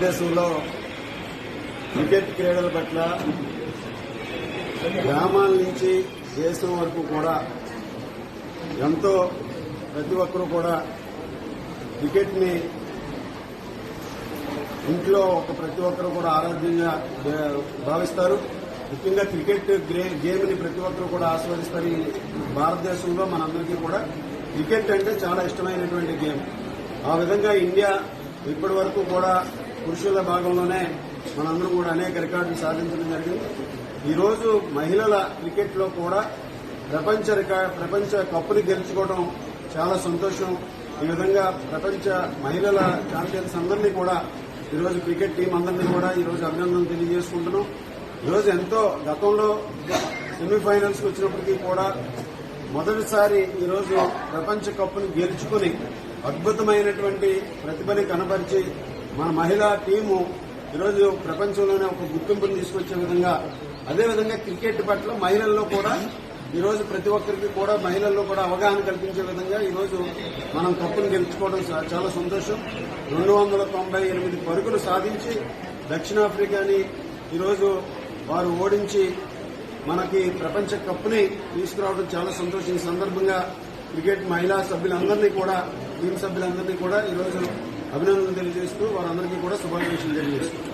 దేశంలో క్రికెట్ క్రీడల పట్ల గ్రామాల నుంచి దేశం వరకు కూడా ఎంతో ప్రతి ఒక్కరూ కూడా క్రికెట్ని ఇంట్లో ఒక ప్రతి ఒక్కరు కూడా ఆరాధ్యంగా భావిస్తారు. ముఖ్యంగా క్రికెట్ గేమ్ని ప్రతి ఒక్కరు కూడా ఆస్వాదిస్తారు ఈ భారతదేశంలో మనందరికీ కూడా. క్రికెట్ అంటే చాలా ఇష్టమైనటువంటి గేమ్. ఆ విధంగా ఇండియా ఇప్పటి వరకు కూడా పురుషుల భాగంలోనే మనందరం కూడా అనేక రికార్డులు సాధించడం జరిగింది. ఈరోజు మహిళల క్రికెట్లో కూడా ప్రపంచ రికార్డ్ ప్రపంచ కప్పుని గెలుచుకోవడం చాలా సంతోషం. ఈ విధంగా ప్రపంచ మహిళల ఛాంపియన్స్ అందరినీ కూడా ఈరోజు క్రికెట్ టీం అందరినీ కూడా ఈ రోజు అభినందనలు తెలియజేసుకుంటున్నాం. ఈరోజు ఎంతో గతంలో సెమీఫైనల్స్ వచ్చినప్పటికీ కూడా మొదటిసారి ఈరోజు ప్రపంచ కప్పును గెలుచుకుని అద్భుతమైనటువంటి ప్రతిభని కనబరిచి మన మహిళా టీము ఈరోజు ప్రపంచంలోనే ఒక గుర్తింపుని తీసుకొచ్చే విధంగా అదేవిధంగా క్రికెట్ పట్ల మహిళల్లో కూడా ఈరోజు ప్రతి ఒక్కరికి కూడా మహిళల్లో కూడా అవగాహన కల్పించే విధంగా ఈరోజు మనం కప్పును గెలుచుకోవడం చాలా సంతోషం. రెండు వందల తొంభై ఎనిమిది పరుగులు సాధించి దక్షిణాఫ్రికాని ఈరోజు వారు ఓడించి మనకి ప్రపంచ కప్పుని తీసుకురావడం చాలా సంతోషం. ఈ సందర్భంగా క్రికెట్ మహిళా సభ్యులందరినీ కూడా టీం సభ్యులందరినీ కూడా ఈ రోజు అభినందనలు తెలియజేస్తూ వారందరికీ కూడా శుభాకాంక్షలు తెలియజేస్తూ